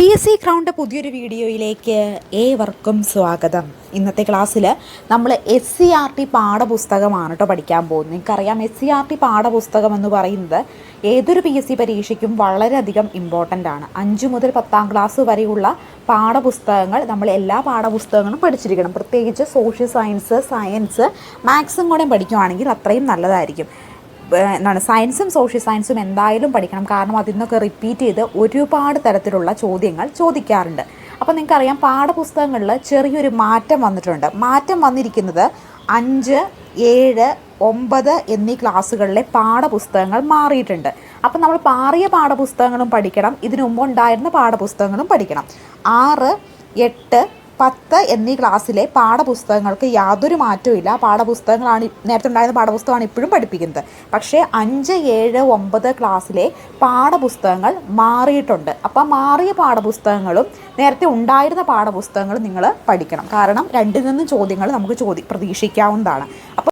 P S C crowned പുതിയൊരു വീഡിയോയിലേക്ക് ഏവർക്കും സ്വാഗതം. ഇന്നത്തെ ക്ലാസ്സിൽ നമ്മൾ എസ് സി ആർ ടി പാഠപുസ്തകമാണ് കേട്ടോ പഠിക്കാൻ പോകുന്നത്. നിങ്ങൾക്കറിയാം എസ് സി ആർ ടി പാഠപുസ്തകം എന്ന് പറയുന്നത് ഏതൊരു പി എസ് സി പരീക്ഷയ്ക്കും വളരെയധികം ഇമ്പോർട്ടന്റ് ആണ്. അഞ്ച് മുതൽ പത്താം ക്ലാസ് വരെയുള്ള പാഠപുസ്തകങ്ങൾ നമ്മൾ എല്ലാ പാഠപുസ്തകങ്ങളും പഠിച്ചിരിക്കണം. പ്രത്യേകിച്ച് സോഷ്യൽ സയൻസ് സയൻസ് മാത്സും കൂടെ പഠിക്കുവാണെങ്കിൽ അത്രയും നല്ലതായിരിക്കും. എന്താണ് സയൻസും സോഷ്യൽ സയൻസും എന്തായാലും പഠിക്കണം. കാരണം അതിൽ നിന്നൊക്കെ റിപ്പീറ്റ് ചെയ്ത് ഒരുപാട് തരത്തിലുള്ള ചോദ്യങ്ങൾ ചോദിക്കാറുണ്ട്. അപ്പോൾ നിങ്ങൾക്കറിയാം പാഠപുസ്തകങ്ങളിൽ ചെറിയൊരു മാറ്റം വന്നിട്ടുണ്ട്. മാറ്റം വന്നിരിക്കുന്നത് അഞ്ച് ഏഴ് ഒമ്പത് എന്നീ ക്ലാസ്സുകളിലെ പാഠപുസ്തകങ്ങൾ മാറിയിട്ടുണ്ട്. അപ്പോൾ നമ്മൾ മാറിയ പാഠപുസ്തകങ്ങളും പഠിക്കണം. ഇതിനു മുമ്പ് ഉണ്ടായിരുന്ന പാഠപുസ്തകങ്ങളും പഠിക്കണം. ആറ് എട്ട് പത്ത് എന്നീ ക്ലാസ്സിലെ പാഠപുസ്തകങ്ങൾക്ക് യാതൊരു മാറ്റവും ഇല്ല. പാഠപുസ്തകങ്ങളാണ് നേരത്തെ ഉണ്ടായിരുന്ന പാഠപുസ്തകമാണ് ഇപ്പോഴും പഠിപ്പിക്കുന്നത്. പക്ഷേ അഞ്ച് ഏഴ് ഒമ്പത് ക്ലാസ്സിലെ പാഠപുസ്തകങ്ങൾ മാറിയിട്ടുണ്ട്. അപ്പം മാറിയ പാഠപുസ്തകങ്ങളും നേരത്തെ ഉണ്ടായിരുന്ന പാഠപുസ്തകങ്ങളും നിങ്ങൾ പഠിക്കണം. കാരണം രണ്ടിൽ നിന്നും ചോദ്യങ്ങൾ നമുക്ക് ചോദി പ്രതീക്ഷിക്കാവുന്നതാണ്. അപ്പോൾ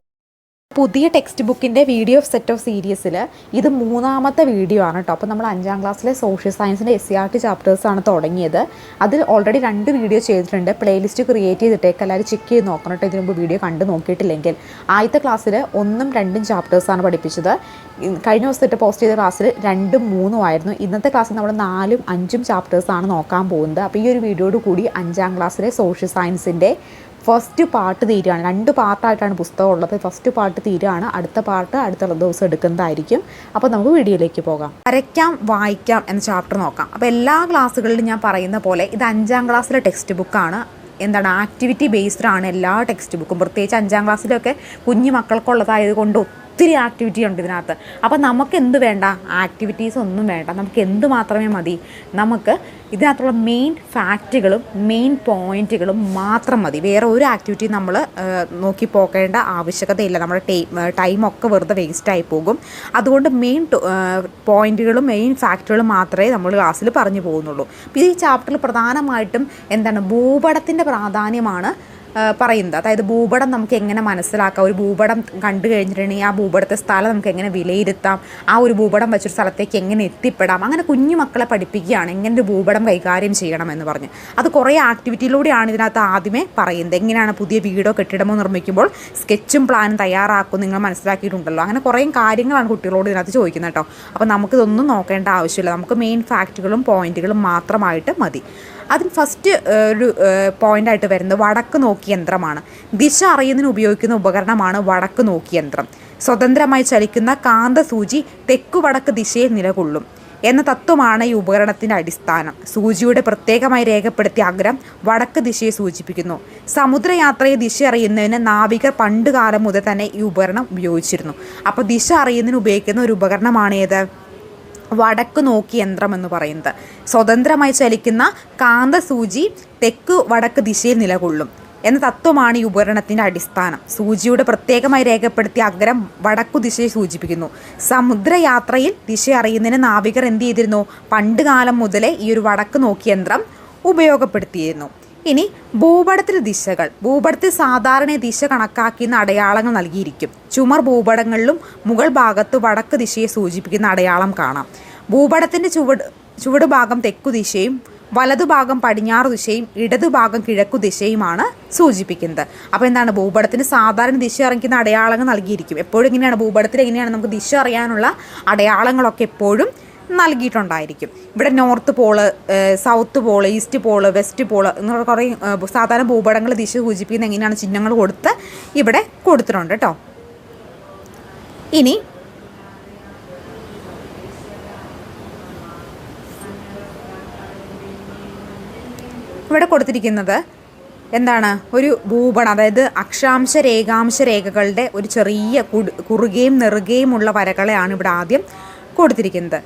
പുതിയ ടെക്സ്റ്റ് ബുക്കിന്റെ വീഡിയോ സെറ്റ് ഓഫ് സീരീസിൽ ഇത് മൂന്നാമത്തെ വീഡിയോ ആണ് കേട്ടോ അപ്പോൾ നമ്മൾ അഞ്ചാം ക്ലാസ്സിലെ സോഷ്യൽ സയൻസിന്റെ എസ് സി ആർ ടി ചാപ്റ്റേഴ്സാണ് തുടങ്ങിയത്. അതിൽ ഓൾറെഡി രണ്ട് വീഡിയോ ചെയ്തിട്ടുണ്ട്. പ്ലേലിസ്റ്റ് ക്രിയേറ്റ് ചെയ്തിട്ടേക്ക് എല്ലാവരും ചെക്ക് ചെയ്ത് നോക്കണം കേട്ടോ ഇതിനു മുമ്പ് വീഡിയോ കണ്ട് നോക്കിയിട്ടില്ലെങ്കിൽ. ആദ്യത്തെ ക്ലാസ്സിൽ ഒന്നും രണ്ടും ചാപ്റ്റേഴ്സാണ് പഠിപ്പിച്ചത്. കഴിഞ്ഞ ദിവസത്തെ പോസ്റ്റ് ചെയ്ത ക്ലാസ്സിൽ രണ്ടും മൂന്നും ആയിരുന്നു. ഇന്നത്തെ ക്ലാസ്സിൽ നമ്മൾ നാലും അഞ്ചും ചാപ്റ്റേഴ്സാണ് നോക്കാൻ പോകുന്നത്. അപ്പോൾ ഈ ഒരു വീഡിയോയോട് കൂടി അഞ്ചാം ക്ലാസ്സിലെ സോഷ്യൽ സയൻസിന്റെ ഫസ്റ്റ് പാർട്ട് തീരുകയാണ് രണ്ട് പാർട്ടായിട്ടാണ് പുസ്തകം ഉള്ളത് ഫസ്റ്റ് പാർട്ട് തീരുകയാണ് അടുത്ത പാർട്ട് അടുത്ത ദിവസം എടുക്കുന്നതായിരിക്കും. അപ്പോൾ നമുക്ക് വീഡിയോയിലേക്ക് പോകാം. വരയ്ക്കാം വായിക്കാം എന്ന ചാപ്റ്റർ നോക്കാം. അപ്പോൾ എല്ലാ ക്ലാസ്സുകളിലും ഞാൻ പറയുന്ന പോലെ ഇത് അഞ്ചാം ക്ലാസ്സിലെ ടെക്സ്റ്റ് ബുക്കാണ് എന്താണ്? ആക്ടിവിറ്റി ബേസ്ഡ് ആണ് എല്ലാ ടെക്സ്റ്റ് ബുക്കും പ്രത്യേകിച്ച് അഞ്ചാം ക്ലാസ്സിലൊക്കെ കുഞ്ഞു മക്കൾക്കുള്ളതായത് കൊണ്ട് ഒത്തിരി ആക്ടിവിറ്റി ഉണ്ട് ഇതിനകത്ത്. അപ്പോൾ നമുക്ക് എന്ത് വേണ്ട? ആക്ടിവിറ്റീസ് ഒന്നും വേണ്ട. നമുക്ക് എന്ത് മാത്രമേ മതി? നമുക്ക് ഇതിനകത്തുള്ള മെയിൻ ഫാക്റ്റുകളും മെയിൻ പോയിന്റുകളും മാത്രം മതി. വേറെ ഒരു ആക്ടിവിറ്റി നമ്മൾ നോക്കി പോകേണ്ട ആവശ്യകതയില്ല. നമ്മുടെ ടൈം ടൈമൊക്കെ വെറുതെ വേസ്റ്റായി പോകും. അതുകൊണ്ട് മെയിൻ പോയിന്റുകളും മെയിൻ ഫാക്റ്റുകളും മാത്രമേ നമ്മൾ ക്ലാസ്സിൽ പറഞ്ഞു പോകുന്നുള്ളൂ. ഈ ചാപ്റ്ററിൽ പ്രധാനമായിട്ടും എന്താണ്? ഭൂപടത്തിന്റെ പ്രാധാന്യമാണ് പറയുന്നത്. അതായത് ഭൂപടം നമുക്ക് എങ്ങനെ മനസ്സിലാക്കാം? ഒരു ഭൂപടം കണ്ടു കഴിഞ്ഞിട്ടുണ്ടെങ്കിൽ ആ ഭൂപടത്തെ സ്ഥലം നമുക്ക് എങ്ങനെ വിലയിരുത്താം? ആ ഒരു ഭൂപടം വെച്ചൊരു സ്ഥലത്തേക്ക് എങ്ങനെ എത്തിപ്പെടാം? അങ്ങനെ കുഞ്ഞു മക്കളെ പഠിപ്പിക്കുകയാണ് എങ്ങനെ ഒരു ഭൂപടം കൈകാര്യം ചെയ്യണം എന്ന് പറഞ്ഞ്. അത് കുറേ ആക്ടിവിറ്റിയിലൂടെയാണ് ഇതിനകത്ത് ആദ്യമേ പറയുന്നത്. എങ്ങനെയാണ് പുതിയ വീടോ കെട്ടിടമോ നിർമ്മിക്കുമ്പോൾ സ്കെച്ചും പ്ലാനും തയ്യാറാക്കും നിങ്ങൾ മനസ്സിലാക്കിയിട്ടുണ്ടല്ലോ. അങ്ങനെ കുറേ കാര്യങ്ങളാണ് കുട്ടികളോട് ഇതിനകത്ത് ചോദിക്കുന്നത് കേട്ടോ. അപ്പോൾ നമുക്കിതൊന്നും നോക്കേണ്ട ആവശ്യമില്ല. നമുക്ക് മെയിൻ ഫാക്റ്റുകളും പോയിന്റുകളും മാത്രമായിട്ട് മതി. അതിൽ ഫസ്റ്റ് ഒരു പോയിന്റായിട്ട് വരുന്നത് വടക്ക് നോക്കി യന്ത്രമാണ്. ദിശ അറിയുന്നതിന് ഉപയോഗിക്കുന്ന ഉപകരണമാണ് വടക്ക് നോക്കി യന്ത്രം. സ്വതന്ത്രമായി ചലിക്കുന്ന കാന്തസൂചി തെക്കു വടക്ക് ദിശയിൽ നിലകൊള്ളും എന്ന തത്വമാണ് ഈ ഉപകരണത്തിന്റെ അടിസ്ഥാനം. സൂചിയുടെ പ്രത്യേകമായി രേഖപ്പെടുത്തിയ അഗ്രം വടക്ക് ദിശയെ സൂചിപ്പിക്കുന്നു. സമുദ്രയാത്രയെ ദിശ അറിയുന്നതിന് നാവികർ പണ്ട് കാലം മുതൽ തന്നെ ഈ ഉപകരണം ഉപയോഗിച്ചിരുന്നു. അപ്പോൾ ദിശ അറിയുന്നതിന് ഉപയോഗിക്കുന്ന ഒരു ഉപകരണമാണ് ഏത്? വടക്ക് നോക്കി യന്ത്രം എന്ന് പറയുന്നത്. സ്വതന്ത്രമായി ചലിക്കുന്ന കാന്തസൂചി തെക്ക് വടക്ക് ദിശയിൽ നിലകൊള്ളും എന്ന തത്വമാണ് ഈ ഉപകരണത്തിന്റെ അടിസ്ഥാനം. സൂചിയുടെ പ്രത്യേകമായി രേഖപ്പെടുത്തിയ അഗ്രം വടക്കു ദിശയെ സൂചിപ്പിക്കുന്നു. സമുദ്രയാത്രയിൽ ദിശ അറിയുന്നതിന് നാവികർ എന്ത് ചെയ്തിരുന്നു? പണ്ട് കാലം മുതലേ ഈ ഒരു വടക്ക് നോക്കി യന്ത്രം ഉപയോഗപ്പെടുത്തിയിരുന്നു. ഇനി ഭൂപടത്തിൽ ദിശകൾ ഭൂപടത്തിൽ സാധാരണ ദിശ കണക്കാക്കുന്ന അടയാളങ്ങൾ നൽകിയിരിക്കും. ചുമർ ഭൂപടങ്ങളിലും മുകൾ ഭാഗത്ത് വടക്ക് ദിശയെ സൂചിപ്പിക്കുന്ന അടയാളം കാണാം. ഭൂപടത്തിന്റെ ചുവട് ചുവട് ഭാഗം തെക്കു ദിശയും വലതുഭാഗം പടിഞ്ഞാറ് ദിശയും ഇടതുഭാഗം കിഴക്കു ദിശയുമാണ് സൂചിപ്പിക്കുന്നത്. അപ്പോൾ എന്താണ്? ഭൂപടത്തിന് സാധാരണ ദിശ അറിയിക്കുന്ന അടയാളങ്ങൾ നൽകിയിരിക്കും. എപ്പോഴും എങ്ങനെയാണ് ഭൂപടത്തിൽ എങ്ങനെയാണ് നമുക്ക് ദിശ അറിയാനുള്ള അടയാളങ്ങളൊക്കെ എപ്പോഴും നൽകിയിട്ടുണ്ടായിരിക്കും. ഇവിടെ north pole south pole east pole west pole എന്നുള്ള കുറേ സാധാരണ ഭൂപടങ്ങൾ ദിശ സൂചിപ്പിക്കുന്ന എങ്ങനെയാണ് ചിഹ്നങ്ങൾ കൊടുത്ത് ഇവിടെ കൊടുത്തിട്ടുണ്ട് കേട്ടോ. ഇനി ഇവിടെ കൊടുത്തിരിക്കുന്നത് എന്താണ്? ഒരു ഭൂപടം അതായത് അക്ഷാംശ രേഖാംശ രേഖകളുടെ ഒരു ചെറിയ കുറുകയും നെറുകയുമുള്ള വരകളെയാണ് ഇവിടെ ആദ്യം കൊടുത്തിരിക്കുന്നത്.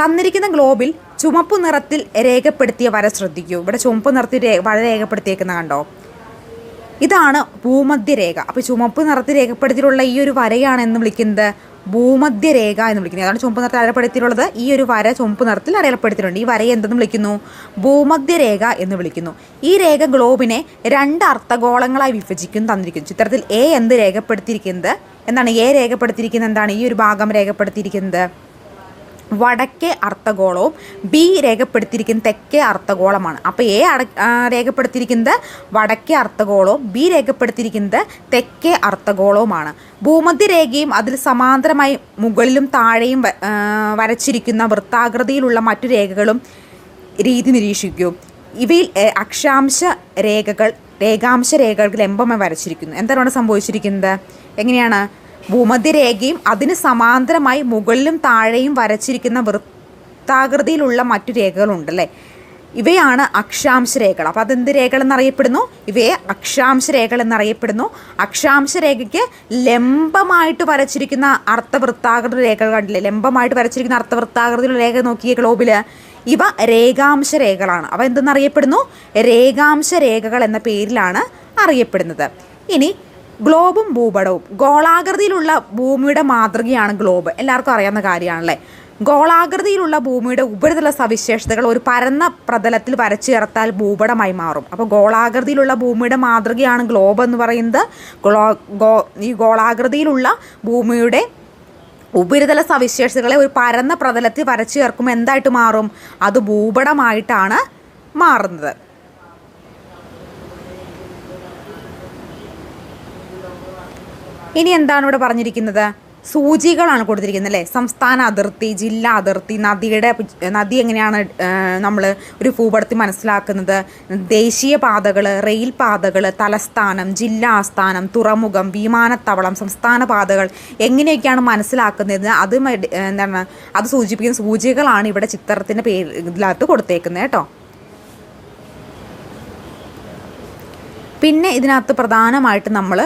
തന്നിരിക്കുന്ന ഗ്ലോബിൽ ചുമപ്പ് നിറത്തിൽ രേഖപ്പെടുത്തിയ വര ശ്രദ്ധിക്കൂ. ഇവിടെ ചുമപ്പ് നിറത്തിൽ വര രേഖപ്പെടുത്തിയേക്കുന്ന കണ്ടോ? ഇതാണ് ഭൂമധ്യരേഖ. അപ്പോൾ ചുമപ്പ് നിറത്തിൽ രേഖപ്പെടുത്തിയിട്ടുള്ള ഈ ഒരു വരയാണ് എന്ന് വിളിക്കുന്നത് ഭൂമധ്യരേഖ എന്ന് വിളിക്കുന്നത്. അതാണ് ചുമപ്പ് നിറത്തിൽ അടയാളപ്പെടുത്തിയിട്ടുള്ളത്. ഈ ഒരു വര ചുമപ്പ് നിറത്തിൽ അടയാളപ്പെടുത്തിയിട്ടുണ്ട്. ഈ വരയെ എന്തെന്ന് വിളിക്കുന്നു? ഭൂമധ്യരേഖ എന്ന് വിളിക്കുന്നു. ഈ രേഖ ഗ്ലോബിനെ രണ്ട് അർത്ഥഗോളങ്ങളായി വിഭജിക്കുന്നു തന്നിരിക്കുന്നു. ചിത്രത്തിൽ എ എന്ത് രേഖപ്പെടുത്തിയിരിക്കുന്നത്? എന്താണ് എ രേഖപ്പെടുത്തിയിരിക്കുന്നത്? എന്താണ് ഈ ഒരു ഭാഗം രേഖപ്പെടുത്തിയിരിക്കുന്നത്? വടക്കേ അർദ്ധഗോളവും ബി രേഖപ്പെടുത്തിയിരിക്കുന്ന തെക്കേ അർദ്ധഗോളമാണ്. അപ്പോൾ എ അട രേഖപ്പെടുത്തിയിരിക്കുന്നത് വടക്കേ അർദ്ധഗോളവും ബി രേഖപ്പെടുത്തിയിരിക്കുന്നത് തെക്കേ അർദ്ധഗോളവുമാണ്. ഭൂമധ്യരേഖയും അതിൽ സമാന്തരമായി മുകളിലും താഴെയും വരച്ചിരിക്കുന്ന വൃത്താകൃതിയിലുള്ള മറ്റു രേഖകളും രീതി നിരീക്ഷിക്കൂ. ഇവയിൽ അക്ഷാംശ രേഖകൾ രേഖാംശ രേഖകൾ ലംബമായി വരച്ചിരിക്കുന്നു. എന്താണ് സംഭവിച്ചിരിക്കുന്നത്? എങ്ങനെയാണ്? ഭൂമധ്യരേഖയും അതിന് സമാന്തരമായി മുകളിലും താഴെയും വരച്ചിരിക്കുന്ന വൃത്താകൃതിയിലുള്ള മറ്റു രേഖകളുണ്ടല്ലേ ഇവയാണ് അക്ഷാംശ രേഖകൾ അപ്പോൾ അതെന്ത് രേഖകൾ എന്നറിയപ്പെടുന്നു? ഇവയെ അക്ഷാംശ രേഖകൾ എന്നറിയപ്പെടുന്നു. അക്ഷാംശ രേഖയ്ക്ക് ലംബമായിട്ട് വരച്ചിരിക്കുന്ന അർത്ഥവൃത്താകൃതി രേഖകൾ കണ്ടില്ലേ? ലംബമായിട്ട് വരച്ചിരിക്കുന്ന അർത്ഥവൃത്താകൃതിയിലുള്ള രേഖ നോക്കിയ ഗ്ലോബിൽ. ഇവ രേഖാംശ രേഖകളാണ് അവ എന്തെന്നറിയപ്പെടുന്നു? രേഖാംശ രേഖകൾ എന്ന പേരിലാണ് അറിയപ്പെടുന്നത്. ഇനി ഗ്ലോബും ഭൂപടവും. ഗോളാകൃതിയിലുള്ള ഭൂമിയുടെ മാതൃകയാണ് ഗ്ലോബ്. എല്ലാവർക്കും അറിയാവുന്ന കാര്യമാണല്ലേ? ഗോളാകൃതിയിലുള്ള ഭൂമിയുടെ ഉപരിതല സവിശേഷതകൾ ഒരു പരന്ന പ്രതലത്തിൽ വരച്ചു ചേർത്താൽ ഭൂപടമായി മാറും. അപ്പോൾ ഗോളാകൃതിയിലുള്ള ഭൂമിയുടെ മാതൃകയാണ് ഗ്ലോബ് എന്ന് പറയുന്നത്. ഗ്ലോ ഗോ ഈ ഗോളാകൃതിയിലുള്ള ഭൂമിയുടെ ഉപരിതല സവിശേഷതകളെ ഒരു പരന്ന പ്രതലത്തിൽ വരച്ചു ചേർക്കുമ്പോൾ എന്തായിട്ട് മാറും? അത് ഭൂപടമായിട്ടാണ് മാറുന്നത്. ഇനി എന്താണ് ഇവിടെ പറഞ്ഞിരിക്കുന്നത്? സൂചികളാണ് കൊടുത്തിരിക്കുന്നത് അല്ലേ? സംസ്ഥാന അതിർത്തി ജില്ലാ അതിർത്തി നദിയുടെ നദി എങ്ങനെയാണ് നമ്മൾ ഒരു ഭൂപടത്തിൽ മനസ്സിലാക്കുന്നത്? ദേശീയ പാതകൾ റെയിൽ പാതകൾ തലസ്ഥാനം ജില്ലാ ആസ്ഥാനം തുറമുഖം വിമാനത്താവളം സംസ്ഥാന പാതകൾ എങ്ങനെയൊക്കെയാണ് മനസ്സിലാക്കുന്നത്? അത് എന്താണ്? അത് സൂചിപ്പിക്കുന്ന സൂചികളാണ് ഇവിടെ ചിത്രത്തിന്റെ പേര് ഇതിനകത്ത് കൊടുത്തേക്കുന്നത് കേട്ടോ. പിന്നെ ഇതിനകത്ത് പ്രധാനമായിട്ട് നമ്മൾ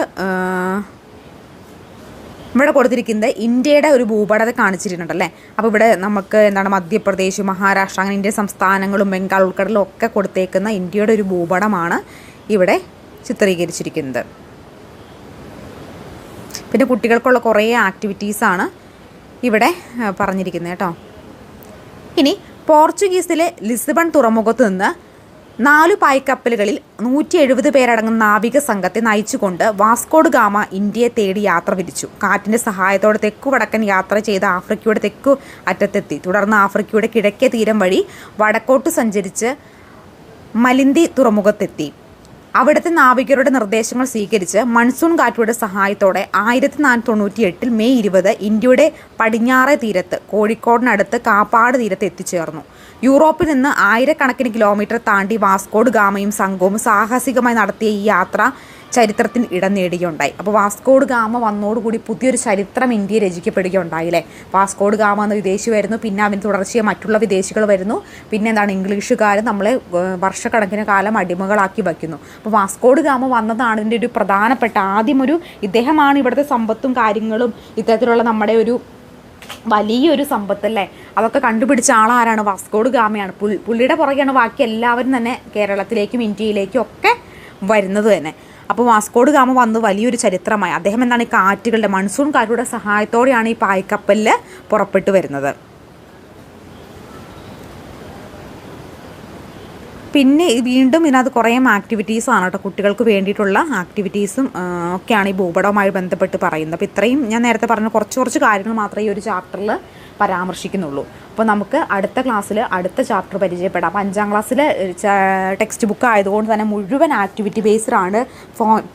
ഇവിടെ കൊടുത്തിരിക്കുന്നത് ഇന്ത്യയുടെ ഒരു ഭൂപടത്തെ കാണിച്ചിട്ടുണ്ടല്ലേ അപ്പോൾ ഇവിടെ നമുക്ക് എന്താണ് മധ്യപ്രദേശ് മഹാരാഷ്ട്ര അങ്ങനെ ഇന്ത്യൻ സംസ്ഥാനങ്ങളും ബംഗാൾ ഉൾക്കടലും ഒക്കെ കൊടുത്തേക്കുന്ന ഇന്ത്യയുടെ ഒരു ഭൂപടമാണ് ഇവിടെ ചിത്രീകരിച്ചിരിക്കുന്നത്. പിന്നെ കുട്ടികൾക്കുള്ള കുറേ ആക്ടിവിറ്റീസാണ് ഇവിടെ പറഞ്ഞിരിക്കുന്നത് കേട്ടോ. ഇനി പോർച്ചുഗീസിലെ ലിസ്ബൺ തുറമുഖത്ത് നിന്ന് നാലു പായ്ക്കപ്പലുകളിൽ നൂറ്റി എഴുപത് പേരടങ്ങുന്ന നാവിക സംഘത്തെ നയിച്ചുകൊണ്ട് വാസ്കോഡ് ഗാമ ഇന്ത്യയെ തേടി യാത്ര തിരിച്ചു കാറ്റിന്റെ സഹായത്തോടെ തെക്കു വടക്കൻ യാത്ര ചെയ്ത് ആഫ്രിക്കയുടെ തെക്കു അറ്റത്തെത്തി. തുടർന്ന് ആഫ്രിക്കയുടെ കിഴക്കേ തീരം വഴി വടക്കോട്ട് സഞ്ചരിച്ച് മലിന്തി തുറമുഖത്തെത്തി. അവിടുത്തെ നാവികരുടെ നിർദ്ദേശങ്ങൾ സ്വീകരിച്ച് മൺസൂൺ കാറ്റുകളുടെ സഹായത്തോടെ ആയിരത്തി നാനൂറ്റി തൊണ്ണൂറ്റി എട്ടിൽ മെയ് ഇരുപത് ഇന്ത്യയുടെ പടിഞ്ഞാറേ തീരത്ത് കോഴിക്കോടിനടുത്ത് കാപ്പാട് തീരത്ത് എത്തിച്ചേർന്നു. യൂറോപ്പിൽ നിന്ന് ആയിരക്കണക്കിന് കിലോമീറ്റർ താണ്ടി വാസ്കോഡ് ഗാമയും സംഘവും സാഹസികമായി നടത്തിയ ഈ യാത്ര ചരിത്രത്തിന് ഇടം നേടുകയുണ്ടായി അപ്പോൾ വാസ്കോഡ് ഗാമ വന്നോടുകൂടി പുതിയൊരു ചരിത്രം ഇന്ത്യ രചിക്കപ്പെടുകയുണ്ടായി അല്ലേ വാസ്കോഡ് ഗാമ എന്ന വിദേശി വരുന്നു പിന്നെ അവന് തുടർച്ചയായി മറ്റുള്ള വിദേശികൾ വരുന്നു പിന്നെ എന്താണ് ഇംഗ്ലീഷുകാർ നമ്മളെ വർഷക്കണക്കിന് കാലം അടിമകളാക്കി വയ്ക്കുന്നു. അപ്പോൾ വാസ്കോഡ് ഗാമ വന്നതാണ് ഇതിന്റെ ഒരു പ്രധാനപ്പെട്ട ആദ്യം ഒരു ഇദ്ദേഹമാണ് ഇവിടുത്തെ സമ്പത്തും കാര്യങ്ങളും ഇത്തരത്തിലുള്ള നമ്മുടെ ഒരു വലിയൊരു സമ്പത്തല്ലേ? അതൊക്കെ കണ്ടുപിടിച്ച ആളാരാണ്? വാസ്കോഡ് ഗാമയാണ്. പുള്ളിയുടെ പുറകെയാണ് ബാക്കി എല്ലാവരും തന്നെ കേരളത്തിലേക്കും ഇന്ത്യയിലേക്കും ഒക്കെ വരുന്നത് തന്നെ. അപ്പോൾ വാസ്കോഡ് ഗാമ വന്ന് വലിയൊരു ചരിത്രമായി. അദ്ദേഹം എന്താണ് ഈ കാറ്റുകളുടെ മൺസൂൺ കാറ്റുകളുടെ സഹായത്തോടെയാണ് ഈ പായ്ക്കപ്പലിൽ പുറപ്പെട്ടു വരുന്നത്. പിന്നെ വീണ്ടും ഇതിനകത്ത് കുറേ ആക്ടിവിറ്റീസാണ് കേട്ടോ. കുട്ടികൾക്ക് വേണ്ടിയിട്ടുള്ള ആക്ടിവിറ്റീസും ഒക്കെയാണ് ഈ ഭൂപടവുമായി ബന്ധപ്പെട്ട് പറയുന്നത്. അപ്പോൾ ഇത്രയും ഞാൻ നേരത്തെ പറഞ്ഞ കുറച്ച് കുറച്ച് കാര്യങ്ങൾ മാത്രമേ ഈ ഒരു ചാപ്റ്ററിൽ പരാമർശിക്കുന്നുള്ളൂ. അപ്പോൾ നമുക്ക് അടുത്ത ക്ലാസ്സിൽ അടുത്ത ചാപ്റ്റർ പരിചയപ്പെടാം. അപ്പോൾ അഞ്ചാം ക്ലാസ്സിൽ ടെക്സ്റ്റ് ബുക്ക് ആയതുകൊണ്ട് തന്നെ മുഴുവൻ ആക്ടിവിറ്റി ബേസ്ഡാണ്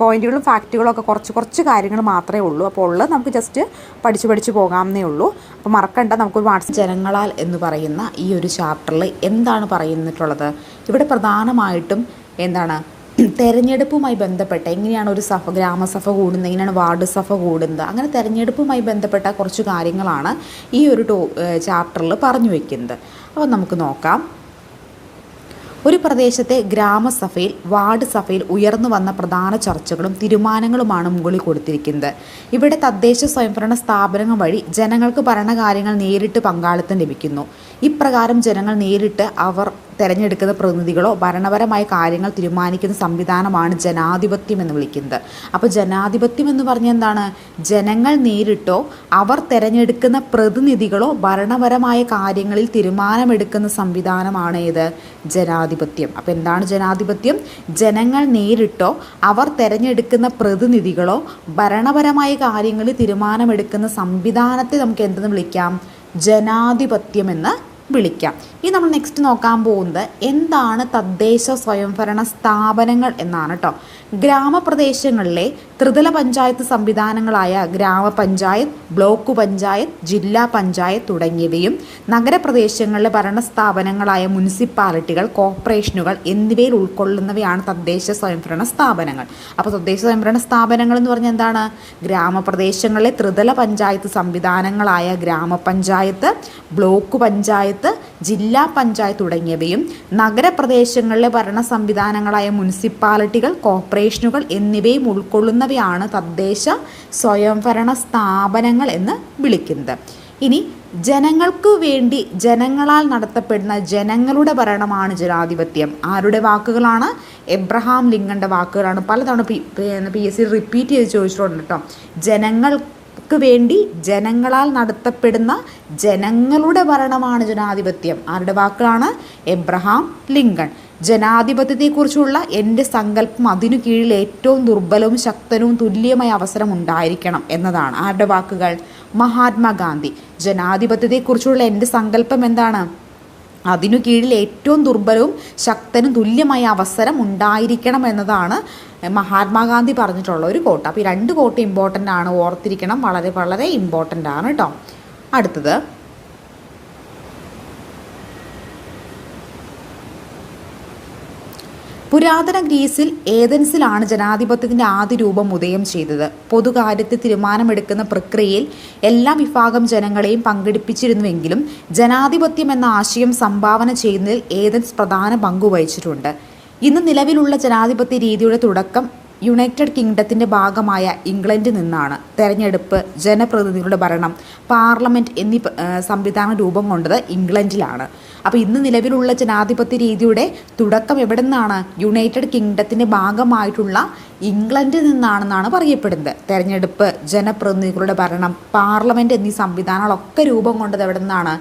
പോയിന്റുകളും ഫാക്റ്റുകളും ഒക്കെ കുറച്ച് കുറച്ച് കാര്യങ്ങൾ മാത്രമേ ഉള്ളൂ. അപ്പോൾ ഉള്ളത് നമുക്ക് ജസ്റ്റ് പഠിച്ച് പഠിച്ച് പോകാമെന്നേ ഉള്ളൂ. അപ്പോൾ മറക്കണ്ട നമുക്കൊരു വാട്സ് ജനങ്ങളാൽ എന്ന് പറയുന്ന ഈ ഒരു ചാപ്റ്ററിൽ എന്താണ് പറയുന്നിട്ടുള്ളത്? ഇവിടെ പ്രധാനമായിട്ടും എന്താണ് തെരഞ്ഞെടുപ്പുമായി ബന്ധപ്പെട്ട എങ്ങനെയാണ് ഒരു സഭ ഗ്രാമസഭ കൂടുന്നത് എങ്ങനെയാണ് വാർഡ് സഭ കൂടുന്നത് അങ്ങനെ തെരഞ്ഞെടുപ്പുമായി ബന്ധപ്പെട്ട കുറച്ച് കാര്യങ്ങളാണ് ഈ ഒരു ടോ ചാപ്റ്ററിൽ പറഞ്ഞു വയ്ക്കുന്നത് അപ്പോൾ നമുക്ക് നോക്കാം. ഒരു പ്രദേശത്തെ ഗ്രാമസഭയിൽ വാർഡ് സഭയിൽ ഉയർന്നു വന്ന പ്രധാന ചർച്ചകളും തീരുമാനങ്ങളുമാണ് മുകളിൽ കൊടുത്തിരിക്കുന്നത്. ഇവിടെ തദ്ദേശ സ്വയംഭരണ സ്ഥാപനങ്ങൾ വഴി ജനങ്ങൾക്ക് ഭരണകാര്യങ്ങൾ നേരിട്ട് പങ്കാളിത്തം ലഭിക്കുന്നു. ഇപ്രകാരം ജനങ്ങൾ നേരിട്ട് അവർ തിരഞ്ഞെടുക്കുന്ന പ്രതിനിധികളോ ഭരണപരമായ കാര്യങ്ങൾ തീരുമാനിക്കുന്ന സംവിധാനമാണ് ജനാധിപത്യം എന്ന് വിളിക്കുന്നത്. അപ്പോൾ ജനാധിപത്യം എന്ന് പറഞ്ഞാൽ എന്താണ്? ജനങ്ങൾ നേരിട്ടോ അവർ തിരഞ്ഞെടുക്കുന്ന പ്രതിനിധികളോ ഭരണപരമായ കാര്യങ്ങളിൽ തീരുമാനമെടുക്കുന്ന സംവിധാനമാണ് ഇത് ജനാധിപത്യം. അപ്പോൾ എന്താണ് ജനാധിപത്യം? ജനങ്ങൾ നേരിട്ടോ അവർ തിരഞ്ഞെടുക്കുന്ന പ്രതിനിധികളോ ഭരണപരമായ കാര്യങ്ങളിൽ തീരുമാനമെടുക്കുന്ന സംവിധാനത്തെ നമുക്ക് എന്തെന്ന് വിളിക്കാം? ജനാധിപത്യമെന്ന് വിളിക്കാം. ഇനി നമ്മൾ നെക്സ്റ്റ് നോക്കാൻ പോകുന്നത് എന്താണ് തദ്ദേശ സ്വയംഭരണ സ്ഥാപനങ്ങൾ എന്നാണ് കേട്ടോ ഗ്രാമപ്രദേശങ്ങളിലെ ത്രിതല പഞ്ചായത്ത് സംവിധാനങ്ങളായ ഗ്രാമപഞ്ചായത്ത് ബ്ലോക്ക് പഞ്ചായത്ത് ജില്ലാ പഞ്ചായത്ത് തുടങ്ങിയവയും നഗരപ്രദേശങ്ങളിലെ ഭരണസ്ഥാപനങ്ങളായ മുനിസിപ്പാലിറ്റികൾ കോർപ്പറേഷനുകൾ എന്നിവയിൽ ഉൾക്കൊള്ളുന്നവയാണ് തദ്ദേശ സ്വയംഭരണ സ്ഥാപനങ്ങൾ. അപ്പോൾ തദ്ദേശ സ്വയംഭരണ സ്ഥാപനങ്ങൾ എന്ന് പറഞ്ഞാൽ എന്താണ്? ഗ്രാമപ്രദേശങ്ങളിലെ ത്രിതല പഞ്ചായത്ത് സംവിധാനങ്ങളായ ഗ്രാമപഞ്ചായത്ത് ബ്ലോക്ക് പഞ്ചായത്ത് ജില്ലാ പഞ്ചായത്ത് തുടങ്ങിയവയും നഗരപ്രദേശങ്ങളിലെ ഭരണ സംവിധാനങ്ങളായ മുനിസിപ്പാലിറ്റികൾ കോർപ്പറേഷനുകൾ എന്നിവയും ഉൾക്കൊള്ളുന്നവയാണ് തദ്ദേശ സ്വയംഭരണ സ്ഥാപനങ്ങൾ എന്ന് വിളിക്കുന്നത്. ഇനി ജനങ്ങൾക്കു വേണ്ടി ജനങ്ങളാൽ നടത്തപ്പെടുന്ന ജനങ്ങളുടെ ഭരണമാണ് ജനാധിപത്യം. ആരുടെ വാക്കുകളാണ്? എബ്രഹാം ലിങ്കന്റെ വാക്കുകളാണ്. പലതവണ P P S C repeat ചെയ്ത് ചോദിച്ചിട്ടുണ്ട് കേട്ടോ. ജനങ്ങൾക്ക് വേണ്ടി ജനങ്ങളാൽ നടത്തപ്പെടുന്ന ജനങ്ങളുടെ ഭരണമാണ് ജനാധിപത്യം. ആരുടെ വാക്കുകളാണ്? എബ്രഹാം ലിങ്കൺ ജനാധിപത്യത്തെക്കുറിച്ചുള്ള എന്റെ സങ്കല്പം അതിനു കീഴിൽ ഏറ്റവും ദുർബലവും ശക്തനും തുല്യമായ അവസരം ഉണ്ടായിരിക്കണം എന്നതാണ്. ആരുടെ വാക്കുകൾ? മഹാത്മാഗാന്ധി. ജനാധിപത്യത്തെക്കുറിച്ചുള്ള എന്റെ സങ്കല്പം എന്താണ്? അതിനു കീഴിൽ ഏറ്റവും ദുർബലവും ശക്തനും തുല്യമായ അവസരം ഉണ്ടായിരിക്കണം എന്നതാണ് മഹാത്മാഗാന്ധി പറഞ്ഞിട്ടുള്ള ഒരു കോട്ട്. അപ്പോൾ ഈ രണ്ട് കോട്ട് ഇമ്പോർട്ടന്റ് ആണ്. ഓർത്തിരിക്കണം. വളരെ വളരെ ഇമ്പോർട്ടന്റ് ആണ് കേട്ടോ അടുത്തത്. പുരാതന ഗ്രീസിൽ ഏതൻസിലാണ് ജനാധിപത്യത്തിന്റെ ആദ്യ രൂപം ഉദയം ചെയ്തത്. പൊതുകാര്യത്തിൽ തീരുമാനമെടുക്കുന്ന പ്രക്രിയയിൽ എല്ലാ വിഭാഗം ജനങ്ങളെയും പങ്കെടുപ്പിച്ചിരുന്നുവെങ്കിലും ജനാധിപത്യം എന്ന ആശയം സംഭാവന ചെയ്യുന്നതിൽ ഏതൻസ് പ്രധാന പങ്കുവഹിച്ചിട്ടുണ്ട് ഇന്ന് നിലവിലുള്ള ജനാധിപത്യ രീതിയുടെ തുടക്കം യുണൈറ്റഡ് കിങ്ഡത്തിന്റെ ഭാഗമായ ഇംഗ്ലണ്ടിൽ നിന്നാണ് തെരഞ്ഞെടുപ്പ് ജനപ്രതിനിധികളുടെ ഭരണം പാർലമെന്റ് എന്നീ സംവിധാന രൂപം കൊണ്ടത് ഇംഗ്ലണ്ടിലാണ്. അപ്പോൾ ഇന്ന് നിലവിലുള്ള ജനാധിപത്യ രീതിയുടെ തുടക്കം എവിടെ നിന്നാണ് യുണൈറ്റഡ് കിങ്ഡത്തിന്റെ ഭാഗമായിട്ടുള്ള ഇംഗ്ലണ്ടിൽ നിന്നാണെന്നാണ് പറയപ്പെടുന്നത്. തെരഞ്ഞെടുപ്പ് ജനപ്രതിനിധികളുടെ ഭരണം പാർലമെന്റ് എന്നീ സംവിധാനങ്ങളൊക്കെ രൂപം കൊണ്ടത് എവിടെ നിന്നാണ്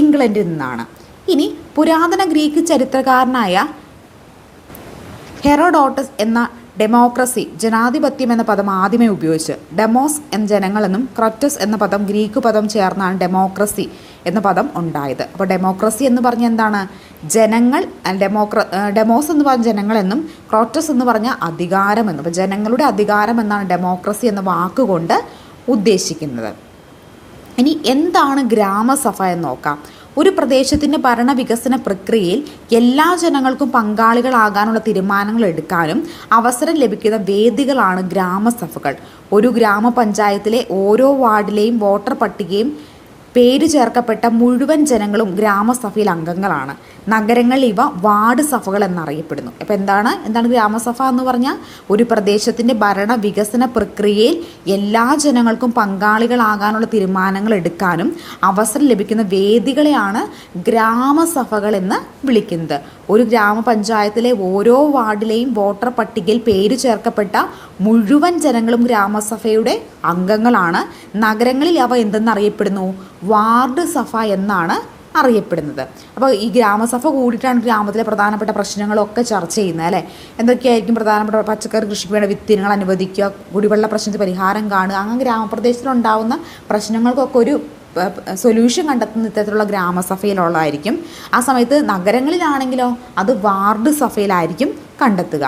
ഇംഗ്ലണ്ടിൽ നിന്നാണ്. ഇനി പുരാതന ഗ്രീക്ക് ചരിത്രകാരനായ ഹെറോഡോട്ടസ് എന്ന ഡെമോക്രസി ജനാധിപത്യം എന്ന പദം ആദ്യമേ ഉപയോഗിച്ച് ഡെമോസ് എന്ന ജനങ്ങളെന്നും ക്രറ്റസ് എന്ന പദം ഗ്രീക്ക് പദം ചേർന്നാണ് ഡെമോക്രസി എന്ന പദം ഉണ്ടായത്. അപ്പോൾ ഡെമോക്രസി എന്ന് പറഞ്ഞ എന്താണ്? ജനങ്ങൾ ഡെമോക്ര ഡെമോസ് എന്ന് പറഞ്ഞ ജനങ്ങളെന്നും ക്രോറ്റസ് എന്ന് പറഞ്ഞ അധികാരമെന്നും അപ്പോൾ ജനങ്ങളുടെ അധികാരം എന്നാണ് ഡെമോക്രസി എന്ന വാക്കുകൊണ്ട് ഉദ്ദേശിക്കുന്നത്. ഇനി എന്താണ് ഗ്രാമസഭ എന്ന് നോക്കാം. ഒരു പ്രദേശത്തിന്റെ ഭരണവികസന പ്രക്രിയയിൽ എല്ലാ ജനങ്ങൾക്കും പങ്കാളികളാകാനുള്ള തീരുമാനങ്ങൾ എടുക്കാനും അവസരം ലഭിക്കുന്ന വേദികളാണ് ഗ്രാമസഭകൾ. ഒരു ഗ്രാമപഞ്ചായത്തിലെ ഓരോ വാർഡിലെയും വോട്ടർ പട്ടികയും പേര് ചേർക്കപ്പെട്ട മുഴുവൻ ജനങ്ങളും ഗ്രാമസഭയിൽ അംഗങ്ങളാണ്. നഗരങ്ങളിൽ ഇവ വാർഡ് സഭകൾ എന്നറിയപ്പെടുന്നു. അപ്പോൾ എന്താണ്? എന്താണ് ഗ്രാമസഭ എന്ന് പറഞ്ഞാൽ? ഒരു പ്രദേശത്തിന്റെ ഭരണ വികസന പ്രക്രിയയിൽ എല്ലാ ജനങ്ങൾക്കും പങ്കാളികളാകാനുള്ള തീരുമാനങ്ങൾ എടുക്കാനും അവസരം ലഭിക്കുന്ന വേദികളെയാണ് ഗ്രാമസഭകൾ എന്ന് വിളിക്കുന്നത്. ഒരു ഗ്രാമപഞ്ചായത്തിലെ ഓരോ വാർഡിലെയും വോട്ടർ പട്ടികയിൽ പേര് ചേർക്കപ്പെട്ട മുഴുവൻ ജനങ്ങളും ഗ്രാമസഭയുടെ അംഗങ്ങളാണ്. നഗരങ്ങളിൽ അവ എന്തെന്നറിയപ്പെടുന്നു? വാർഡ് സഭ എന്നാണ് അറിയപ്പെടുന്നത്. അപ്പോൾ ഈ ഗ്രാമസഭ കൂടിയിട്ടാണ് ഗ്രാമത്തിലെ പ്രധാനപ്പെട്ട പ്രശ്നങ്ങളൊക്കെ ചർച്ച ചെയ്യുന്നത് അല്ലേ? എന്തൊക്കെയായിരിക്കും പ്രധാനപ്പെട്ട പച്ചക്കറി കൃഷിക്ക് വേണ്ട വിത്തിനങ്ങൾ അനുവദിക്കുക കുടിവെള്ള പ്രശ്നത്തിന് പരിഹാരം കാണുക അങ്ങനെ ഗ്രാമപ്രദേശത്തിലുണ്ടാവുന്ന പ്രശ്നങ്ങൾക്കൊക്കെ ഒരു സൊല്യൂഷൻ കണ്ടെത്തുന്ന ഇത്തരത്തിലുള്ള ഗ്രാമസഭയിലുള്ളതായിരിക്കും ആ സമയത്ത് നഗരങ്ങളിലാണെങ്കിലോ അത് വാർഡ് സഭയിലായിരിക്കും കണ്ടെത്തുക.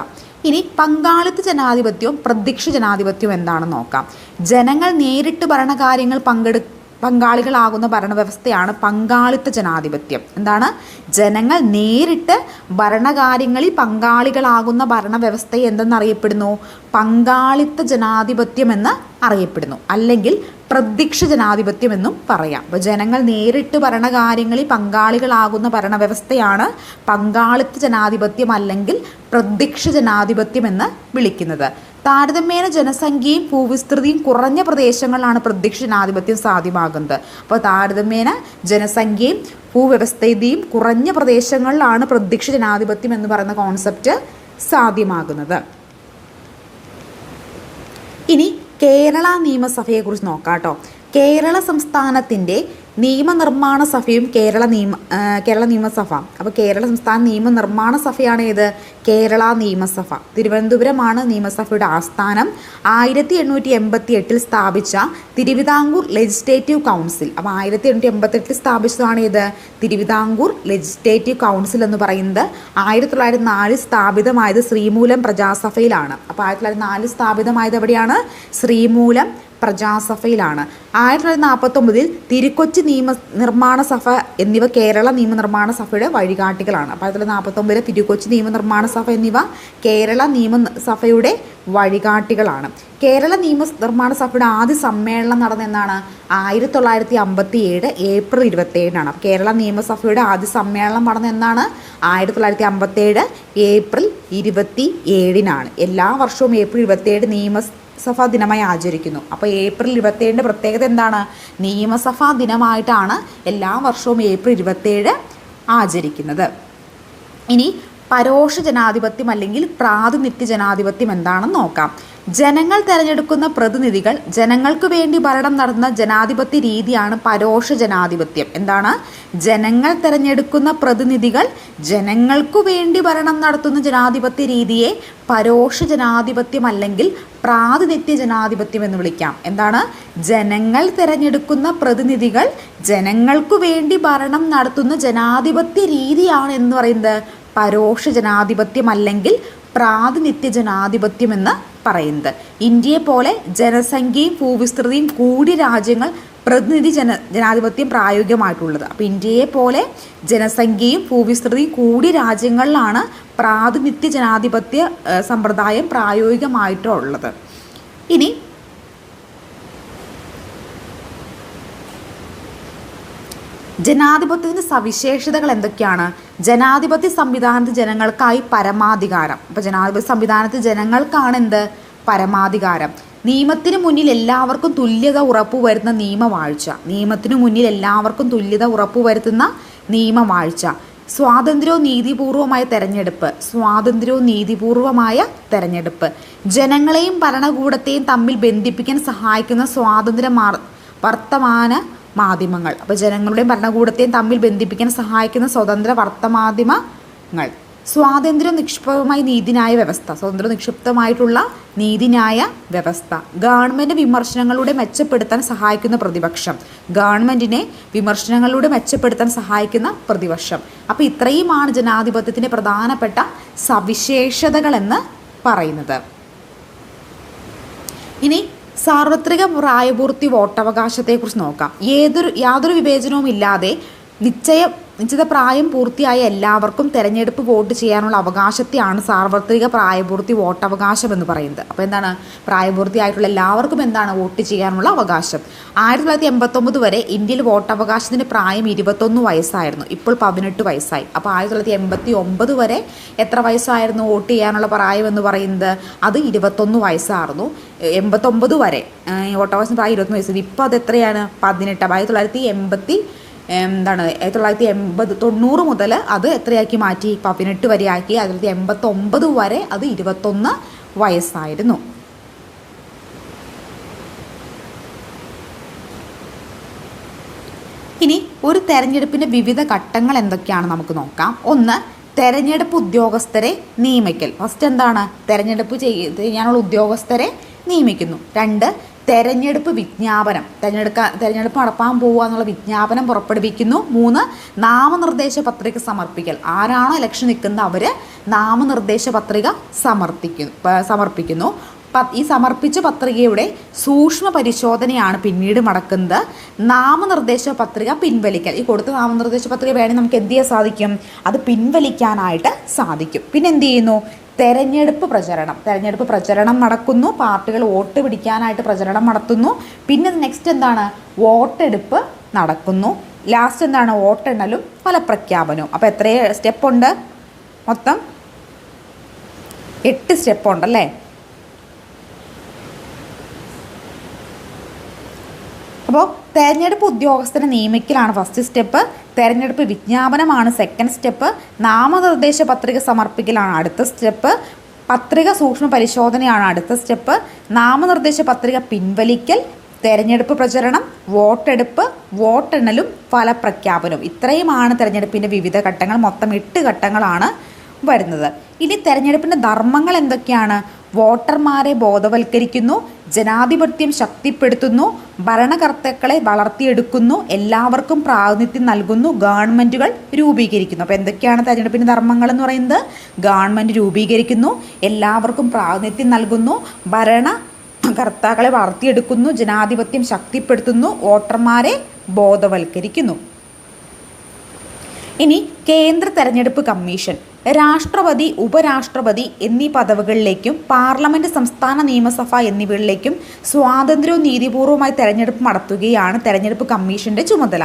ഇനി പങ്കാളിത്ത ജനാധിപത്യവും പ്രത്യക്ഷ ജനാധിപത്യവും എന്താണെന്ന് നോക്കാം. ജനങ്ങൾ നേരിട്ട് ഭരണകാര്യങ്ങൾ പങ്കെടു പങ്കാളികളാകുന്ന ഭരണവ്യവസ്ഥയാണ് പങ്കാളിത്ത ജനാധിപത്യം. എന്താണ്? ജനങ്ങൾ നേരിട്ട് ഭരണകാര്യങ്ങളിൽ പങ്കാളികളാകുന്ന ഭരണവ്യവസ്ഥയെ എന്തെന്നറിയപ്പെടുന്നു? പങ്കാളിത്ത ജനാധിപത്യം എന്ന് അറിയപ്പെടുന്നു. അല്ലെങ്കിൽ പ്രത്യക്ഷ ജനാധിപത്യം എന്നും പറയാം. അപ്പോൾ ജനങ്ങൾ നേരിട്ട് ഭരണകാര്യങ്ങളിൽ പങ്കാളികളാകുന്ന ഭരണവ്യവസ്ഥയാണ് പങ്കാളിത്ത ജനാധിപത്യം അല്ലെങ്കിൽ പ്രത്യക്ഷ ജനാധിപത്യം എന്ന് വിളിക്കുന്നത്. താരതമ്യേന ജനസംഖ്യയും ഭൂവിസ്തൃതിയും കുറഞ്ഞ പ്രദേശങ്ങളിലാണ് പ്രദക്ഷിണാധിപത്യം സാധ്യമാകുന്നത്. അപ്പോൾ താരതമ്യേന ജനസംഖ്യയും ഭൂവ്യവസ്ഥിതിയും കുറഞ്ഞ പ്രദേശങ്ങളിലാണ് പ്രത്യക്ഷ ജനാധിപത്യം എന്ന് പറയുന്ന കോൺസെപ്റ്റ് സാധ്യമാകുന്നത്. ഇനി കേരള നിയമസഭയെക്കുറിച്ച് നോക്കാം കേട്ടോ കേരള സംസ്ഥാനത്തിന്റെ നിയമനിർമ്മാണ സഭയും കേരള നിയമ കേരള നിയമസഭ. അപ്പോൾ കേരള സംസ്ഥാന നിയമനിർമ്മാണ സഭയാണ് ഏത്? കേരള നിയമസഭ. തിരുവനന്തപുരമാണ് നിയമസഭയുടെ ആസ്ഥാനം. ആയിരത്തി എണ്ണൂറ്റി എൺപത്തി എട്ടിൽ സ്ഥാപിച്ച തിരുവിതാംകൂർ ലെജിസ്ലേറ്റീവ് കൗൺസിൽ അപ്പോൾ ആയിരത്തി എണ്ണൂറ്റി എൺപത്തി എട്ടിൽ സ്ഥാപിച്ചതാണ് ഏത്? തിരുവിതാംകൂർ ലെജിസ്ലേറ്റീവ് കൗൺസിൽ എന്ന് പറയുന്നത്. ആയിരത്തി തൊള്ളായിരത്തി നാലിൽ സ്ഥാപിതമായത് ശ്രീമൂലം പ്രജാസഭയിലാണ്. അപ്പോൾ ആയിരത്തി തൊള്ളായിരത്തി നാലിൽ സ്ഥാപിതമായത് എവിടെയാണ്? ശ്രീമൂലം പ്രജാസഭയിലാണ്. ആയിരത്തി തൊള്ളായിരത്തി നാൽപ്പത്തൊമ്പതിൽ തിരുക്കൊച്ചി നിയമ നിർമ്മാണ സഭ എന്നിവ കേരള നിയമനിർമ്മാണ സഭയുടെ വഴികാട്ടികളാണ്. ആയിരത്തി തൊള്ളായിരത്തി നാൽപ്പത്തൊമ്പതിലെ തിരുക്കൊച്ചി നിയമനിർമ്മാണ സഭ എന്നിവ കേരള നിയമ സഭയുടെ വഴികാട്ടികളാണ്. കേരള നിയമ നിർമ്മാണ സഭയുടെ ആദ്യ സമ്മേളനം നടന്ന എന്നാണ് ആയിരത്തി തൊള്ളായിരത്തി അമ്പത്തി ഏഴ് ഏപ്രിൽ ഇരുപത്തേഴിനാണ് കേരള നിയമസഭയുടെ ആദ്യ സമ്മേളനം നടന്ന എന്നാണ് ആയിരത്തി തൊള്ളായിരത്തി അമ്പത്തേഴ് ഏപ്രിൽ ഇരുപത്തി ഏഴിനാണ് എല്ലാ വർഷവും ഏപ്രിൽ ഇരുപത്തേഴ് നിയമ സഭാ ദിനമായി ആചരിക്കുന്നു. അപ്പോൾ ഏപ്രിൽ ഇരുപത്തേഴിന്റെ പ്രത്യേകത എന്താണ്? നിയമസഭാ ദിനമായിട്ടാണ് എല്ലാ വർഷവും ഏപ്രിൽ ഇരുപത്തേഴ് ആചരിക്കുന്നത്. ഇനി പരോക്ഷ ജനാധിപത്യം അല്ലെങ്കിൽ പ്രാതിനിധ്യ ജനാധിപത്യം എന്താണെന്ന് നോക്കാം. ജനങ്ങൾ തിരഞ്ഞെടുക്കുന്ന പ്രതിനിധികൾ ജനങ്ങൾക്ക് വേണ്ടി ഭരണം നടന്ന ജനാധിപത്യ രീതിയാണ് പരോക്ഷ ജനാധിപത്യം. എന്താണ്? ജനങ്ങൾ തിരഞ്ഞെടുക്കുന്ന പ്രതിനിധികൾ ജനങ്ങൾക്കു വേണ്ടി ഭരണം നടത്തുന്ന ജനാധിപത്യ രീതിയെ പരോക്ഷ ജനാധിപത്യം അല്ലെങ്കിൽ പ്രാതിനിധ്യ ജനാധിപത്യം എന്ന് വിളിക്കാം. എന്താണ്? ജനങ്ങൾ തിരഞ്ഞെടുക്കുന്ന പ്രതിനിധികൾ ജനങ്ങൾക്കു വേണ്ടി ഭരണം നടത്തുന്ന ജനാധിപത്യ രീതിയാണ് എന്ന് പറയുന്നത്. പരോക്ഷ ജനാധിപത്യം അല്ലെങ്കിൽ പ്രാതിനിധ്യ ജനാധിപത്യം എന്ന് പറയുന്നത്. ഇന്ത്യയെ പോലെ ജനസംഖ്യയും ഭൂവിസ്തൃതിയും കൂടിയ രാജ്യങ്ങൾ പ്രതിനിധി ജന ജനാധിപത്യം പ്രായോഗികമായിട്ടുള്ളത്. അപ്പോൾ ഇന്ത്യയെ പോലെ ജനസംഖ്യയും ഭൂവിസ്തൃതിയും കൂടിയ രാജ്യങ്ങളിലാണ് പ്രാതിനിധ്യ ജനാധിപത്യ സമ്പ്രദായം പ്രായോഗികമായിട്ടുള്ളത്. ഇനി ജനാധിപത്യത്തിന്റെ സവിശേഷതകൾ എന്തൊക്കെയാണ്? ജനാധിപത്യ സംവിധാനത്തിൽ ജനങ്ങൾക്കായി പരമാധികാരം. അപ്പോൾ ജനാധിപത്യ സംവിധാനത്തിൽ ജനങ്ങൾക്കാണ് എന്ത്? പരമാധികാരം. നിയമത്തിന് മുന്നിൽ എല്ലാവർക്കും തുല്യത ഉറപ്പുവരുത്തുന്ന നിയമവാഴ്ച. നിയമത്തിന് മുന്നിൽ എല്ലാവർക്കും തുല്യത ഉറപ്പുവരുത്തുന്ന നിയമവാഴ്ച. സ്വാതന്ത്ര്യവും നീതിപൂർവമായ തെരഞ്ഞെടുപ്പ്. സ്വാതന്ത്ര്യവും നീതിപൂർവമായ തെരഞ്ഞെടുപ്പ്. ജനങ്ങളെയും ഭരണകൂടത്തെയും തമ്മിൽ ബന്ധിപ്പിക്കാൻ സഹായിക്കുന്ന സ്വാതന്ത്ര്യ വർത്തമാന മാധ്യമങ്ങൾ. അപ്പോൾ ജനങ്ങളുടെയും ഭരണകൂടത്തെയും തമ്മിൽ ബന്ധിപ്പിക്കാൻ സഹായിക്കുന്ന സ്വതന്ത്ര വർത്തമാധ്യമങ്ങൾ. സ്വാതന്ത്ര്യം നിക്ഷിപ്തമായ നീതിന്യായ വ്യവസ്ഥ സ്വതന്ത്ര നിക്ഷിപ്തമായിട്ടുള്ള നീതിന്യായ വ്യവസ്ഥ. ഗവൺമെന്റ് വിമർശനങ്ങളുടെ മെച്ചപ്പെടുത്താൻ സഹായിക്കുന്ന പ്രതിപക്ഷം. ഗവൺമെന്റിനെ വിമർശനങ്ങളിലൂടെ മെച്ചപ്പെടുത്താൻ സഹായിക്കുന്ന പ്രതിപക്ഷം. അപ്പോൾ ഇത്രയുമാണ് ജനാധിപത്യത്തിന്റെ പ്രധാനപ്പെട്ട സവിശേഷതകളെന്ന് പറയുന്നത്. ഇനി സാർവത്രിക പ്രായപൂർത്തി വോട്ടവകാശത്തെക്കുറിച്ച് നോക്കാം. ഏതൊരു യാതൊരു വിവേചനവും ഇല്ലാതെ നിശ്ചയ നിശ്ചിത പ്രായം പൂർത്തിയായ എല്ലാവർക്കും തെരഞ്ഞെടുപ്പ് വോട്ട് ചെയ്യാനുള്ള അവകാശത്തെയാണ് സാർവത്രിക പ്രായപൂർത്തി വോട്ടവകാശം എന്ന് പറയുന്നത്. അപ്പോൾ എന്താണ്? പ്രായപൂർത്തിയായിട്ടുള്ള എല്ലാവർക്കും എന്താണ് വോട്ട് ചെയ്യാനുള്ള അവകാശം? ആയിരത്തി തൊള്ളായിരത്തി എൺപത്തൊമ്പത് വരെ ഇന്ത്യയിൽ വോട്ടവകാശത്തിന്റെ പ്രായം ഇരുപത്തൊന്ന് വയസ്സായിരുന്നു. ഇപ്പോൾ പതിനെട്ട് വയസ്സായി. അപ്പോൾ ആയിരത്തി തൊള്ളായിരത്തി എൺപത്തി ഒമ്പത് വരെ എത്ര വയസ്സായിരുന്നു വോട്ട് ചെയ്യാനുള്ള പ്രായം എന്ന് പറയുന്നത്? അത് ഇരുപത്തൊന്ന് വയസ്സായിരുന്നു. എൺപത്തൊമ്പത് വരെ വോട്ടവകാശം പ്രായം ഇരുപത്തൊന്ന് വയസ്സ്. ഇപ്പോൾ അത് എത്രയാണ് പതിനെട്ട്. ആയിരത്തി തൊള്ളായിരത്തി എൺപത്തി എന്താണ് തൊള്ളായിരത്തി എൺപത് തൊണ്ണൂറ് മുതൽ അത് എത്രയാക്കി മാറ്റി? പതിനെട്ട് വരെ ആക്കി തൊള്ളായിരത്തി എൺപത്തൊമ്പത് വരെ അത് ഇരുപത്തൊന്ന് വയസ്സായിരുന്നു. ഇനി ഒരു തെരഞ്ഞെടുപ്പിന്റെ വിവിധ ഘട്ടങ്ങൾ എന്തൊക്കെയാണ് നമുക്ക് നോക്കാം. ഒന്ന് തെരഞ്ഞെടുപ്പ് ഉദ്യോഗസ്ഥരെ നിയമിക്കൽ. ഫസ്റ്റ് എന്താണ്? തെരഞ്ഞെടുപ്പ് ചെയ്യ ചെയ്യാനുള്ള ഉദ്യോഗസ്ഥരെ നിയമിക്കുന്നു. രണ്ട് തെരഞ്ഞെടുപ്പ് വിജ്ഞാപനം. തെരഞ്ഞെടുക്കാൻ തെരഞ്ഞെടുപ്പ് നടപ്പാൻ പോവുക എന്നുള്ള വിജ്ഞാപനം പുറപ്പെടുവിക്കുന്നു. മൂന്ന് നാമനിർദ്ദേശ പത്രിക സമർപ്പിക്കൽ. ആരാണോ ഇലക്ഷൻ നിൽക്കുന്നത് അവർ നാമനിർദ്ദേശ പത്രിക സമർപ്പിക്കുന്നു. സമർപ്പിക്കുന്നു ഈ സമർപ്പിച്ച പത്രികയുടെ സൂക്ഷ്മ പരിശോധനയാണ് പിന്നീട് നടക്കുന്നത് നാമനിർദ്ദേശ പത്രിക പിൻവലിക്കൽ. ഈ കൊടുത്ത നാമനിർദ്ദേശ പത്രിക വേണമെങ്കിൽ നമുക്ക് എന്ത് ചെയ്യാൻ സാധിക്കും? അത് പിൻവലിക്കാനായിട്ട് സാധിക്കും. പിന്നെ എന്ത് ചെയ്യുന്നു? തെരഞ്ഞെടുപ്പ് പ്രചരണം. തെരഞ്ഞെടുപ്പ് പ്രചരണം നടക്കുന്നു. പാർട്ടികൾ വോട്ട് പിടിക്കാനായിട്ട് പ്രചരണം നടത്തുന്നു. പിന്നെ നെക്സ്റ്റ് എന്താണ്? വോട്ടെടുപ്പ് നടക്കുന്നു. ലാസ്റ്റ് എന്താണ്? വോട്ടെണ്ണലും ഫലപ്രഖ്യാപനവും അപ്പോൾ എത്ര സ്റ്റെപ്പ് ഉണ്ട്? മൊത്തം എട്ട് സ്റ്റെപ്പ് ഉണ്ടല്ലേ അപ്പോൾ തെരഞ്ഞെടുപ്പ് ഉദ്യോഗസ്ഥനെ നിയമിക്കലാണ് ഫസ്റ്റ് സ്റ്റെപ്പ് തെരഞ്ഞെടുപ്പ് വിജ്ഞാപനമാണ് സെക്കൻഡ് സ്റ്റെപ്പ് നാമനിർദ്ദേശ പത്രിക സമർപ്പിക്കലാണ് അടുത്ത സ്റ്റെപ്പ് പത്രിക സൂക്ഷ്മ പരിശോധനയാണ് അടുത്ത സ്റ്റെപ്പ് നാമനിർദ്ദേശ പത്രിക പിൻവലിക്കൽ തെരഞ്ഞെടുപ്പ് പ്രചരണം വോട്ടെടുപ്പ് വോട്ടെണ്ണലും ഫലപ്രഖ്യാപനവും. ഇത്രയുമാണ് തെരഞ്ഞെടുപ്പിന്റെ വിവിധ ഘട്ടങ്ങൾ. മൊത്തം എട്ട് ഘട്ടങ്ങളാണ് വരുന്നത്. ഇനി തെരഞ്ഞെടുപ്പിന്റെ ധർമ്മങ്ങൾ എന്തൊക്കെയാണ്? വോട്ടർമാരെ ബോധവൽക്കരിക്കുന്നു. ജനാധിപത്യം ശക്തിപ്പെടുത്തുന്നു ഭരണകർത്താക്കളെ വളർത്തിയെടുക്കുന്നു എല്ലാവർക്കും പ്രാതിനിധ്യം നൽകുന്നു ഗവൺമെന്റുകൾ രൂപീകരിക്കുന്നു. അപ്പോൾ എന്തൊക്കെയാണ് തെരഞ്ഞെടുപ്പിന്റെ ധർമ്മങ്ങൾ എന്ന് പറയുന്നത്? ഗവൺമെന്റ് രൂപീകരിക്കുന്നു എല്ലാവർക്കും പ്രാതിനിധ്യം നൽകുന്നു ഭരണ കർത്താക്കളെ വളർത്തിയെടുക്കുന്നു ജനാധിപത്യം ശക്തിപ്പെടുത്തുന്നു വോട്ടർമാരെ ബോധവൽക്കരിക്കുന്നു. ഇനി കേന്ദ്ര തെരഞ്ഞെടുപ്പ് കമ്മീഷൻ. രാഷ്ട്രപതി ഉപരാഷ്ട്രപതി എന്നീ പദവികളിലേക്കും പാർലമെന്റ് സംസ്ഥാന നിയമസഭ എന്നിവയിലേക്കും സ്വാതന്ത്ര്യവും നീതിപൂർവമായി തെരഞ്ഞെടുപ്പ് നടത്തുകയാണ് തെരഞ്ഞെടുപ്പ് കമ്മീഷന്റെ ചുമതല.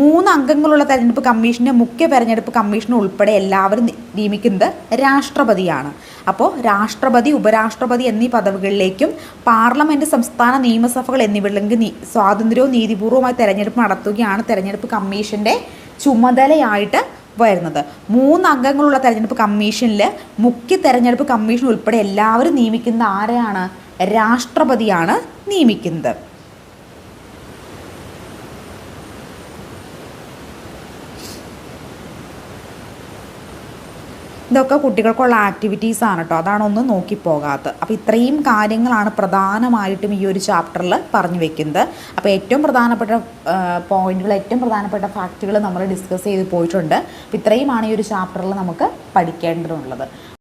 മൂന്ന് അംഗങ്ങളുള്ള തെരഞ്ഞെടുപ്പ് കമ്മീഷന്റെ മുഖ്യ തെരഞ്ഞെടുപ്പ് കമ്മീഷൻ ഉൾപ്പെടെ എല്ലാവരും നിയമിക്കുന്നത് രാഷ്ട്രപതിയാണ്. അപ്പോൾ രാഷ്ട്രപതി ഉപരാഷ്ട്രപതി എന്നീ പദവികളിലേക്കും പാർലമെന്റ് സംസ്ഥാന നിയമസഭകൾ എന്നിവയിലേക്ക് സ്വാതന്ത്ര്യവും നീതിപൂർവമായി തെരഞ്ഞെടുപ്പ് നടത്തുകയാണ് തെരഞ്ഞെടുപ്പ് കമ്മീഷന്റെ ചുമതലയായിട്ട് വരുന്നത്. മൂന്ന് അംഗങ്ങളുള്ള തെരഞ്ഞെടുപ്പ് കമ്മീഷനിൽ മുഖ്യ തെരഞ്ഞെടുപ്പ് കമ്മീഷൻ ഉൾപ്പെടെ എല്ലാവരും നിയമിക്കുന്ന ആരെയാണ്? രാഷ്ട്രപതിയാണ് നിയമിക്കുന്നത്. ഇതൊക്കെ കുട്ടികൾക്കുള്ള ആക്ടിവിറ്റീസ് ആണ് കേട്ടോ അതാണ് ഒന്നും നോക്കിപ്പോകാത്തത്. അപ്പോൾ ഇത്രയും കാര്യങ്ങളാണ് പ്രധാനമായിട്ടും ഈ ഒരു ചാപ്റ്ററിൽ പറഞ്ഞു വെക്കുന്നത്. അപ്പോൾ ഏറ്റവും പ്രധാനപ്പെട്ട പോയിന്റുകൾ ഏറ്റവും പ്രധാനപ്പെട്ട ഫാക്റ്റുകൾ നമ്മൾ ഡിസ്കസ് ചെയ്ത് പോയിട്ടുണ്ട്. അപ്പോൾ ഇത്രയുമാണ് ഈ ഒരു ചാപ്റ്ററിൽ നമുക്ക് പഠിക്കേണ്ടതുള്ളത്.